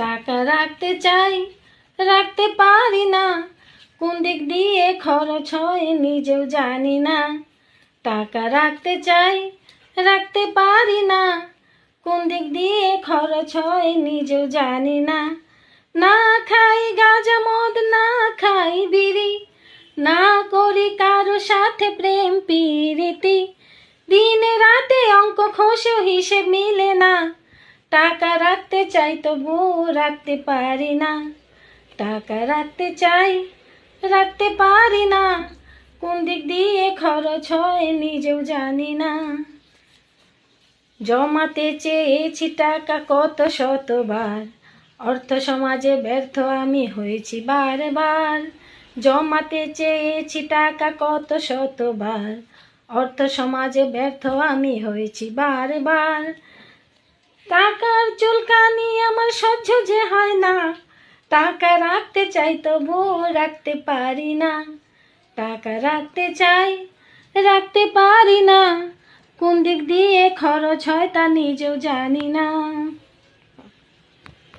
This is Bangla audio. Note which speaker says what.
Speaker 1: টাকা রাখতে চাই, রাখতে পারি না। কোন দিক দিয়ে খরচ হয় নিজেও জানি না। টাকা রাখতে চাই, রাখতে পারি না। কোন দিক দিয়ে খরচ হয় নিজেও জানি না। না খাই গাঁজা মদ, না খাই বিড়ি, না করি কারও সাথে প্রেম, পিরিতি। দিনে রাতে অঙ্ক খসেও হিসেব মিলে না। টাকা রাখতে চাই তবু রাখতে পারি না। টাকা রাখতে চাই, রাখতে পারি না। কোন দিক দিয়ে খরচ হয় নিজেও জানি না। জমাতে চেয়েছি টাকা কত শতবার। অর্থ সমাজে ব্যর্থ আমি হয়েছি বারবার। জমাতে চেয়েছি টাকা কত শতবার। অর্থ সমাজে ব্যর্থ আমি হয়েছি বারবার। টাকার চুলকানি আমার সহ্য যে হয় না। টাকা রাখতে চাই তবু রাখতে পারি না। টাকা রাখতে চাই, রাখতে পারি না। কোন দিক দিয়ে খরচ হয় তা নিজেও জানি না।